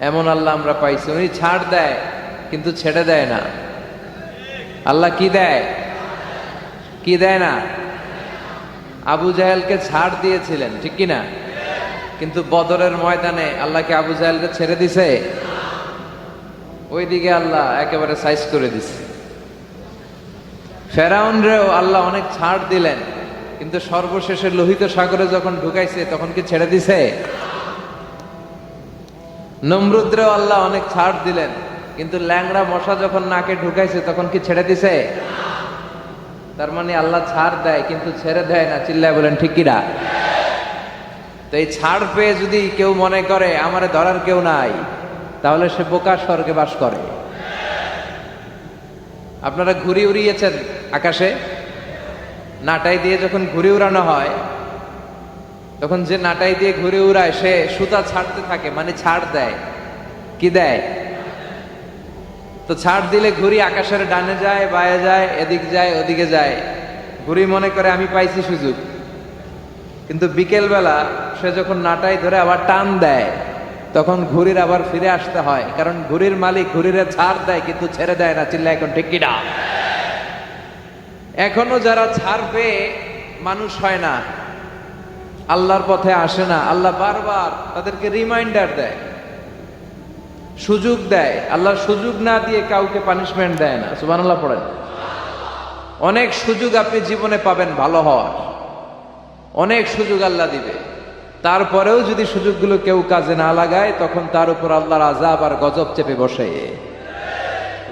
এমন আল্লাহ আমরা পাইছি, উনি ছাড় দেয়, কিন্তু ছেড়ে দেয় না। আল্লাহ কি দেয়? কি দেয় না? আবু জাহেলকে ছাড় দিয়েছিলেন, ঠিক কি না? কিন্তু বদরের ময়দানে আল্লাহ আল্লাহকে আবু জাহেলকে ছেড়ে দিছে? ওইদিকে আল্লাহ একেবারে সাইজ করে দিছে। ফেরাউনরেও আল্লাহ অনেক ছাড় দিলেন, কিন্তু সর্বশেষে লোহিত সাগরে যখন ঢুকাইছে, তখন কি ছেড়ে দিছে? নমরুদ্রেও আল্লাহ অনেক ছাড় দিলেন, কিন্তু ল্যাংড়া মশা যখন নাকে ঢুকাইছে তখন কি ছেড়ে দিছে? তার মানে আল্লাহ ছাড় দেয়, কিন্তু ছেড়ে দেয় না, চিল্লায় বলেন, ঠিক কিনা তো এই ছাড় পেয়ে যদি কেউ মনে করে, আমার ধরার কেউ নাই, তাহলে সে বোকা স্বর্গে বাস করে। আপনারা ঘুরি উড়িয়েছেন আকাশে? নাটাই দিয়ে যখন ঘুরি উড়ানো হয় তখন যে নাটাই দিয়ে ঘুরে উড়ায়, সে সুতা ছাড়তে থাকে মানে ছাড় দেয়। কি দেয়? তো ছাড় দিলে ঘুড়ি আকাশের ডানে যায়, বায়ে যায়, এদিক যায়, ওদিকে যায়। ঘুড়ি মনে করে, আমি পাইছি সুযোগ। কিন্তু বিকেলবেলা সে যখন নাটাই ধরে আবার টান দেয়, তখন ঘুড়ির আবার ফিরে আসতে হয়। কারণ ঘুড়ির মালিক ঘুড়িরে ছাড় দেয়, কিন্তু ছেড়ে দেয় না। চিল্লা এখন, ঠিক এখনও যারা ছাড় পেয়ে মানুষ হয় না। আল্লাহর পথে আসে না। আল্লাহ বারবার তাদেরকে রিমাইন্ডার দেয়। সুযোগ দেয়। আল্লাহ সুযোগ না দিয়ে কাউকে পানিশমেন্ট দেয় না। সুবান আল্লাহ পড়েন। অনেক সুযোগ আপনি জীবনে পাবেন, ভালো হওয়ার। অনেক সুযোগ আল্লাহ দিবে। তারপরেও যদি সুযোগগুলো কেউ কাজে না লাগায়, তখন তার উপর আল্লাহর আজাব আর গজব চেপে বসে।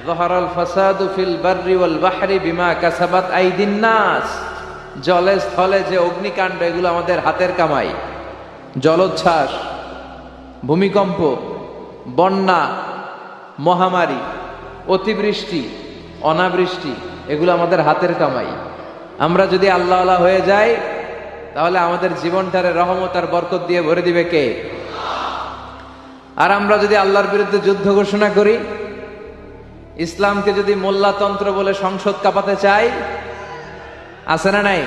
জহরাল ফাসাদু ফিল বাররি ওয়াল বাহরি বিমা কাসাবাত আইদিন নাস। জলে স্থলে যে অগ্নিকাণ্ড, এগুলো আমাদের হাতের কামাই। জলোচ্ছ্বাস, ভূমিকম্প, বন্যা, মহামারী, অতিবৃষ্টি, অনাবৃষ্টি, এগুলো আমাদের হাতের কামাই। আমরা যদি আল্লাহ আল্লাহ হয়ে যাই, তাহলে আমাদের জীবনটারে রহমত আর বরকত দিয়ে ভরে দিবে কে? আর আমরা যদি আল্লাহর বিরুদ্ধে যুদ্ধ ঘোষণা করি, ইসলামকে যদি মোল্লাতন্ত্র বলে সংসদ কাঁপাতে চাই আছে না নাই?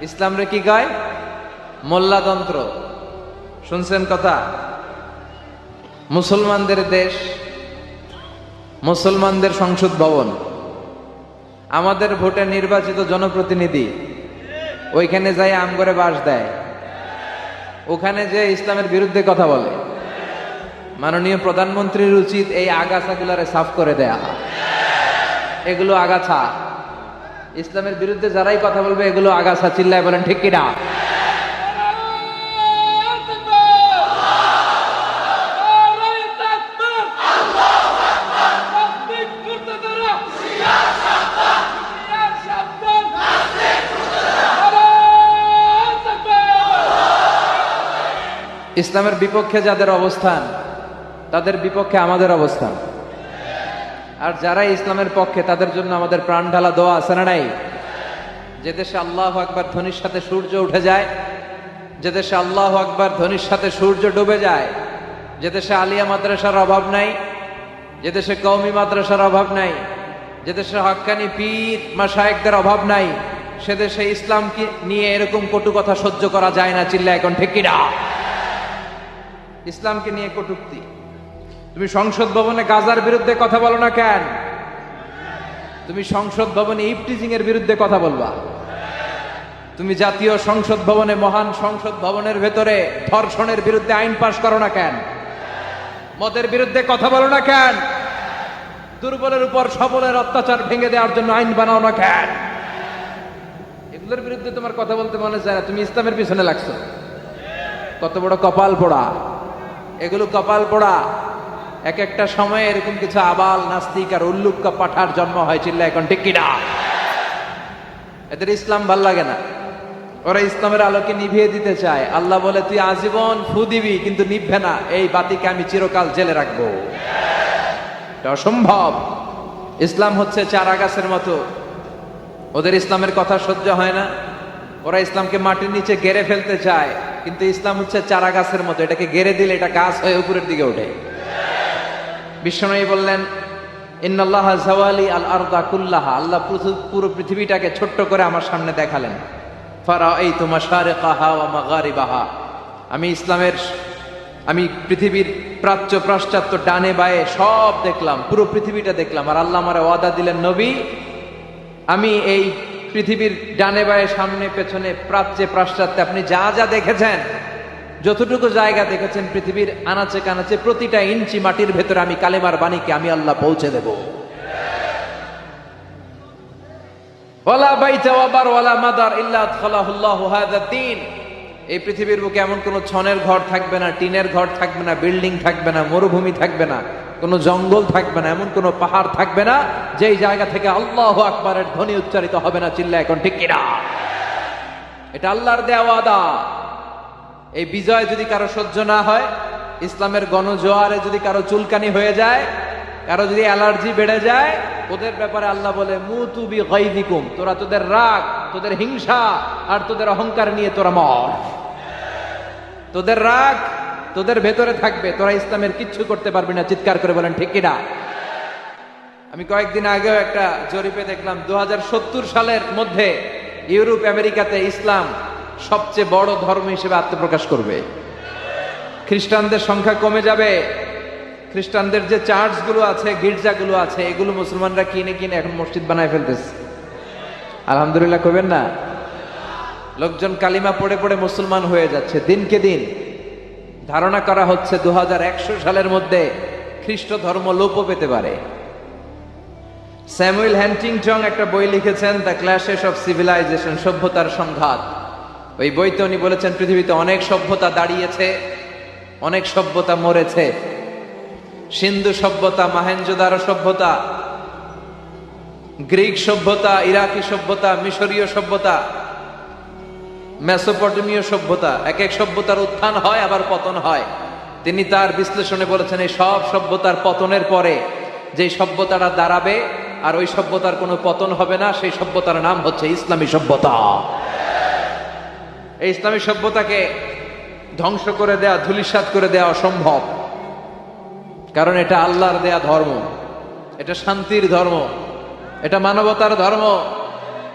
ইসলাম রে কি কয়? মোল্লাতন্ত্র। শুনছেন কথা? মুসলমানদের দেশ, মুসলমানদের সংসদ ভবন, আমাদের ভোটে নির্বাচিত জনপ্রতিনিধি, ওইখানে যাই আম করে বাস দেয়। ওখানে যে ইসলামের বিরুদ্ধে কথা বলে। মাননীয় প্রধানমন্ত্রীর উচিত এই আগাছাগুলারে সাফ করে দেয়া। এগুলো আগাছা। ইসলামের বিরুদ্ধে যারাই কথা বলবে, এগুলো আগাছা চিল্লায় বলেন, ঠিক কিনা? ইসলামের বিপক্ষে যাদের অবস্থান, তাদের বিপক্ষে আমাদের অবস্থান। আর যারা ইসলামের পক্ষে, তাদের জন্য আমাদের প্রাণ ঢালা দোয়া আছে না নাই? যে দেশে আল্লাহ আকবার ধ্বনির সাথে সূর্য উঠে যায়, যে দেশে আল্লাহ আকবার ধ্বনির সাথে সূর্য ডুবে যায়, যে দেশে আলিয়া মাদ্রাসার অভাব নাই, যে দেশে কৌমি মাদ্রাসার অভাব নাই, যে দেশে হক্কানি পীর মাসায়েকদের অভাব নাই, সে দেশে ইসলামকে নিয়ে এরকম কটু কথা সহ্য করা যায় না চিল্লা এখন ঠিক কিনা? ইসলামকে নিয়ে কটুক্তি। তুমি সংসদ ভবনে গাজার বিরুদ্ধে কথা বলো না কেন? তুমি সংসদ ভবনে ইফটিজিং এর বিরুদ্ধে কথা বলবা। তুমি জাতীয় সংসদ ভবনে মহান সংসদ ভবনের ভেতরে ধর্ষণের বিরুদ্ধে আইন পাশ করো না কেন? মদের বিরুদ্ধে কথা বলো না কেন? দুর্বলের উপর সবলের অত্যাচার ভেঙে দেওয়ার জন্য আইন বানাও না কেন? এগুলোর বিরুদ্ধে তোমার কথা বলতে মনে চায় না। তুমি ইসলামের পিছনে লাগছো। কত বড় কপাল পোড়া। এগুলো কপাল পোড়া। এক একটা সময়ে এরকম কিছু আবাল, নাস্তিক আর উল্লুক্কা পাঠার জন্ম হয় চিল্লা এখন, ঠিক কিনা? এদের ইসলাম ভালো লাগে না। ওরা ইসলামের আলোকে নিভিয়ে দিতে চায়। আল্লাহ বলে, তুই আজীবন ফু দিবি, কিন্তু নিভবে না। এই বাতিকে আমি চিরকাল জেলে রাখব। অসম্ভব। ইসলাম হচ্ছে চারা গাছের মতো। ওদের ইসলামের কথা সহ্য হয় না। ওরা ইসলামকে মাটির নিচে গেড়ে ফেলতে চায়। কিন্তু ইসলাম হচ্ছে চারা গাছের মতো। এটাকে গেড়ে দিলে এটা গাছ হয়ে উপরের দিকে ওঠে। বিশ্বনয়ী বললেন, ইন্নাল্লাহ জাওয়ালি আল আরদা কুল্লাহা। আল্লাহ পুরো- পৃথিবীটাকে ছোট্ট করে আমার সামনে দেখালেন। ফারা এই তোমার সারে কাহা ও মাগারিবাহা। আমি ইসলামের আমি পৃথিবীর প্রাচ্য পাশ্চাত্য ডানে বায়ে সব দেখলাম, পুরো পৃথিবীটা দেখলাম। আর আল্লাহ আমার ওয়াদা দিলেন, নবী, আমি এই পৃথিবীর ডানে বায়ে সামনে পেছনে প্রাচ্যে পাশ্চাত্যে আপনি যা যা দেখেছেন যতটুকু জায়গা দেখেছেন পৃথিবীর আনাচে কানাচে, প্রতিটা ইঞ্চি মাটির ভেতরে আমি কালেমার বাণীকে আমি আল্লাহ পৌঁছে দেব। ওয়ালা বাইতা ওয়াবার ওয়ালা মাদার ইল্লা আদখালাহুল্লাহু হাযা দ্বীন এই পৃথিবীর বুকে এমন কোনো ছনের ঘর থাকবে না, টিনের ঘর থাকবে না, বিল্ডিং থাকবে না, মরুভূমি থাকবে না, কোনো জঙ্গল থাকবে না, এমন কোনো পাহাড় থাকবে না, যেই জায়গা থেকে আল্লাহ আকবরের ধ্বনি উচ্চারিত হবে না চিল্লা এখন ঠিক কিনা? এটা আল্লাহর দেওয়া এই বিজয় যদি কারও সহ্য না হয়, ইসলামের গণজোয়ারে যদি কারও চুলকানি হয়ে যায়, কারও যদি অ্যালার্জি বেড়ে যায়, ওদের ব্যাপারে আল্লাহ বলে মুতুবি গাইদিকুম তোরা তোদের রাগ, তোদের হিংসা আর তোদের অহংকার নিয়ে তোরা মর। তোদের রাগ তোদের ভেতরে থাকবে, তোরা ইসলামের কিচ্ছু করতে পারবি না। চিৎকার করে বলেন, ঠিক কিনা? আমি কয়েকদিন আগেও একটা জরিপে দেখলাম দু হাজার সত্তর সালের মধ্যে ইউরোপ, আমেরিকাতে ইসলাম সবচেয়ে বড় ধর্ম হিসেবে আত্মপ্রকাশ করবে। খ্রিস্টানদের সংখ্যা কমে যাবে। খ্রিস্টানদের যে চার্চগুলো আছে, গির্জাগুলো আছে, এগুলো মুসলমানরা কিনে কিনে এখন মসজিদ বানায় ফেলতেছে। আলহামদুলিল্লাহ কবেন না? লোকজন কালিমা পড়ে পড়ে মুসলমান হয়ে যাচ্ছে, দিনকে দিন। ধারণা করা হচ্ছে দু হাজার একশো সালের মধ্যে খ্রিস্ট ধর্ম লোপও পেতে পারে। স্যামুয়েল হ্যান্টিংটং একটা বই লিখেছেন, দ্য ক্ল্যাশেস অফ সিভিলাইজেশন, সভ্যতার সংঘাত। ওই বইতে উনি বলেছেন, পৃথিবীতে অনেক সভ্যতা দাঁড়িয়েছে, অনেক সভ্যতা মরেছে। সিন্ধু সভ্যতা, মাহেঞ্জোদারো সভ্যতা, গ্রিক সভ্যতা, ইরাকি সভ্যতা, মিশরীয় সভ্যতা, মেসোপটেমীয় সভ্যতা, এক এক সভ্যতার উত্থান হয়, আবার পতন হয়। তিনি তার বিশ্লেষণে বলেছেন, এই সব সভ্যতার পতনের পরে যে সভ্যতাটা দাঁড়াবে, আর ওই সভ্যতার কোনো পতন হবে না, সেই সভ্যতার নাম হচ্ছে ইসলামী সভ্যতা। এই ইসলামী সভ্যতাকে ধ্বংস করে দেয়া, ধুলিসাৎ করে দেওয়া অসম্ভব। কারণ এটা আল্লাহর দেয়া ধর্ম। এটা শান্তির ধর্ম। এটা মানবতার ধর্ম।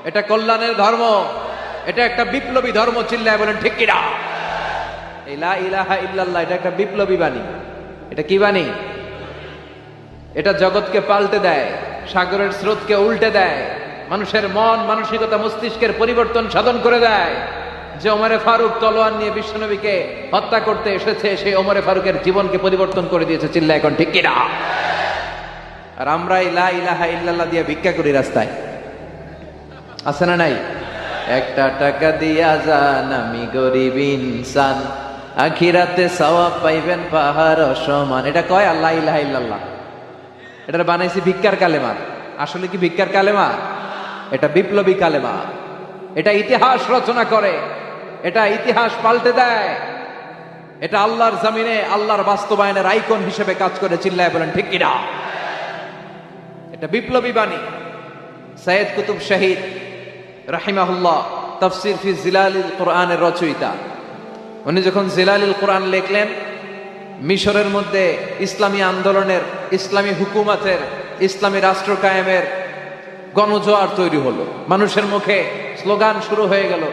এটা কল্যাণের ধর্ম। এটা একটা বিপ্লবী ধর্ম চিল্লায় বলেন, ঠিক কিনা? ইলা ইলাহা ইল্লাল্লাহ, এটা একটা বিপ্লবী বাণী। এটা কি বাণী? এটা জগৎকে পাল্টে দেয়, সাগরের স্রোতকে উল্টে দেয়, মানুষের মন, মানসিকতা, মস্তিষ্কের পরিবর্তন সাধন করে দেয়। যে ওমরে ফারুক তলোয়ার নিয়ে বিশ্বনবীকে হত্যা করতে এসেছে সেই ওমরে ফারুকের জীবনকে পরিবর্তন করে দিয়েছে চিল্লা এখন ঠিক কিনা? আর আমরা ইলা ইলাহা ইল্লাল্লাহ দিয়ে ভিক্ষা করি রাস্তায়। আছে না নাই? একটা টাকা দিয়া যান, আমি গরিব ইনসান। আখিরাতে সওয়াব পাইবেন পাহাড় সমান। এটা কয় আল্লাহ ইলাহা ইল্লাল্লাহ? এটা বানাইছি ভিক্ষার কালেমা। আসলে কি ভিক্ষার কালেমা? এটা বিপ্লবী কালেমা। এটা ইতিহাস রচনা করে। এটা ইতিহাস পাল্টে দেয়। এটা আল্লাহর জামিনে, আল্লাহর বাস্তবায়নের আইকন হিসেবে কাজ করে, চিল্লায় বলেন, ঠিক কিনা? এটা বিপ্লবী বাণী। সৈয়দ কুতুব শহীদ, রাহিমাহুল্লাহ, তফসির ফি জিলালিল কোরআনের রচয়িতা। উনি যখন জিলালিল কোরআন লিখলেন, মিশরের মধ্যে ইসলামী আন্দোলনের, ইসলামী হুকুমাতের, ইসলামী রাষ্ট্র কায়েমের গণজোয়ার তৈরি হলো। মানুষের মুখে স্লোগান শুরু হয়ে গেল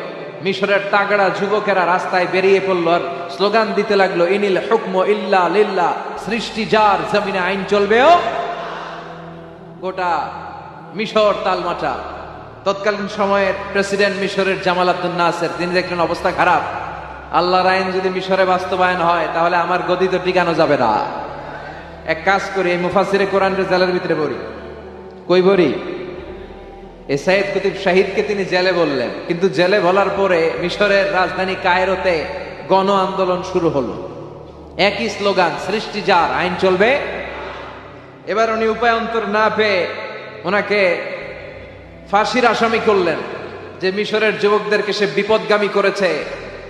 মিশরের তাগড়া যুবকেরা রাস্তায় বেরিয়ে পড়ল আর স্লোগান দিতে লাগল, ইনিল হুকম ইল্লা লিল্লা, সৃষ্টি যার জমিনে আইন চলবেও গোটা মিশর তালমাটা। তৎকালীন সময়ের প্রেসিডেন্ট মিশরের জামাল আব্দুল নাসের, তিনি দেখলেন অবস্থা খারাপ। আল্লাহর আইন যদি মিশরে বাস্তবায়ন হয়, তাহলে আমার গদি তো টিকানো যাবে না। এক কাজ করি, এই মুফাসিরে কোরআন জেলের ভিতরে বলি কই বলি এই সাইদ কুতুব শাহিদকে তিনি জেলে বললেন। কিন্তু জেলে বলার পরে মিশরের রাজধানী কায়রোতে গণ আন্দোলন শুরু হলো। একই স্লোগান, সৃষ্টি যার, আইন চলবে। এবার উনি উপায় অন্তর না পেয়ে ওনাকে ফাঁসির আসামি করলেন যে মিশরের যুবকদেরকে সে বিপদগামী করেছে,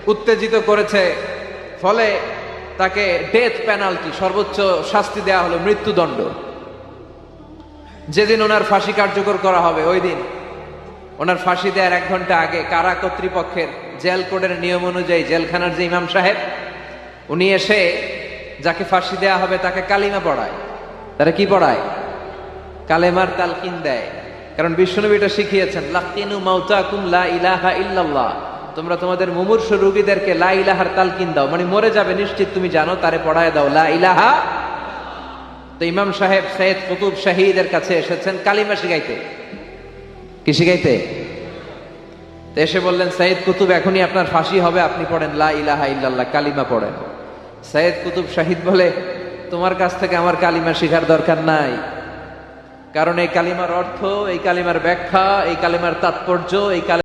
উত্তেজিত করেছে। ফলে তাকে ডেথ পেনাল্টি সর্বোচ্চ শাস্তি দেয়া হলো মৃত্যুদণ্ড। যেদিন ওনার ফাঁসি কার্যকর করা হবে, ওই দিন। ওনার ফাঁসি দেওয়ার এক ঘণ্টা আগে কারা কর্তৃপক্ষের জেল কোডের নিয়ম অনুযায়ী জেলখানার যে ইমাম সাহেব, উনি এসে যাকে ফাঁসি দেয়া হবে তাকে কালিমা পড়ায়। তারা কি পড়ায়? কালেমার তালকিন দেয়। কারণ বিষ্ণুনবী এটা শিখিয়েছেন, লাকিনু মাউতাকুম লা ইলাহা ইল্লাল্লাহ। তোমরা তোমাদের মুমূর্ষ রুগীদেরকে লা ইলাহার তালকিন দাও। মানে মরে যাবে, নিশ্চিত তুমি জানো, তারে পড়ায় দাও, লা ইলাহা তো ইমাম সাহেব সৈয়দ কুতুব শাহিদের কাছে এসেছেন কালিমা শিখাইতে। কি শিখাইতে? তো এসে বললেন, সৈয়দ কুতুব, এখনই আপনার ফাঁসি হবে, আপনি পড়েন লা ইলাহা ইল্লাল্লাহ, কালিমা পড়েন। সৈয়দ কুতুব শাহিদ বলে, তোমার কাছ থেকে আমার কালিমা শিখার দরকার নাই। কারণ এই কালিমার অর্থ, এই কালিমার ব্যাখ্যা, এই কালিমার তাৎপর্য, এই